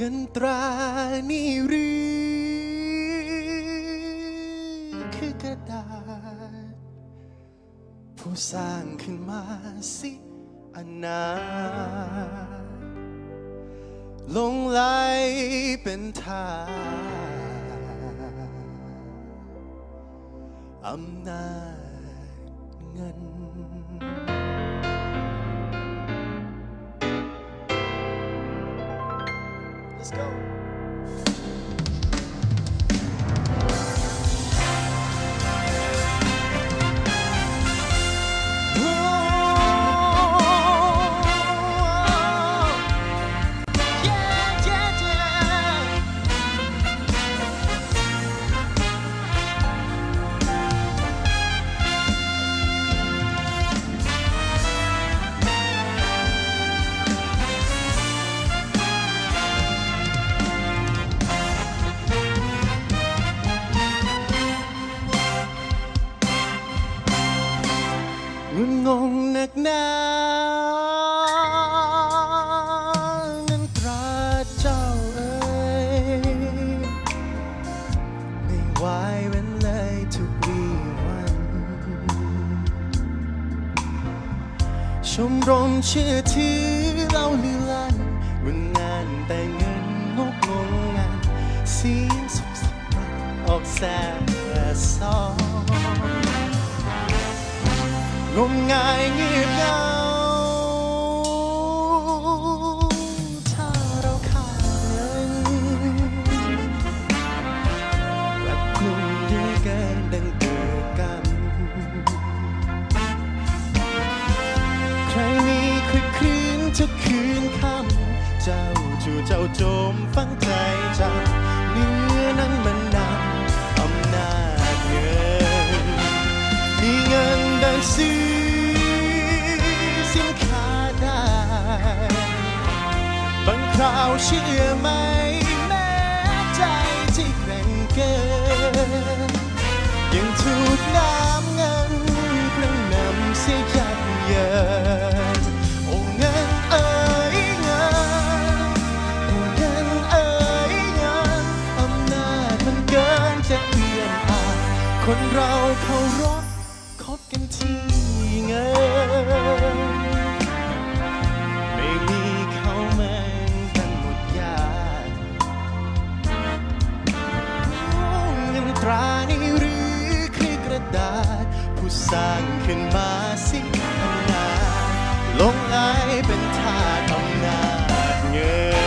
เงินตรานี่รือคือกระดาษ ผู้สร้างขึ้นมาสิอนาลงไหลเป็นทางอำนาจ Let's go. มรมเชื่อถือเราลือลั่นวันงานแต่เงินงกงงงานเสียงสุขสันต์ออกแซ่ซองงมงายเงียบงา โจมฟังใจจำเนื้อนั้นมันนำอำนาจเงิน มีเงินดันซื้อสินค้าได้ บางคราวเชื่อไหม เราเคารพคบกันที่เงินไม่มีเขาเหมือนกันหมดยาเงินตรานี่หรือคือกระดาษ ผู้สร้างขึ้นมาสิอำนาจลงไหลเป็นทาสอำนาจเงิน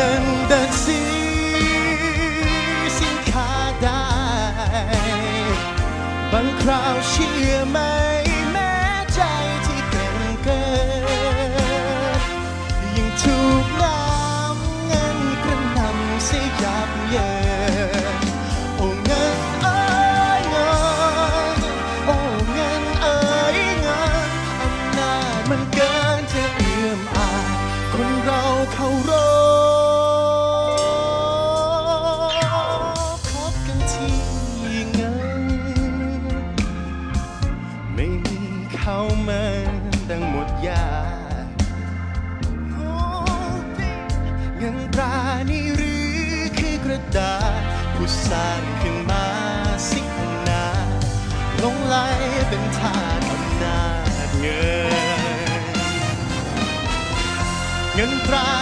มีเงินเดินซื้อ สร้างขึ้นมาสินาลงไหลเป็นทาสอำนาจเงิน เงินตรา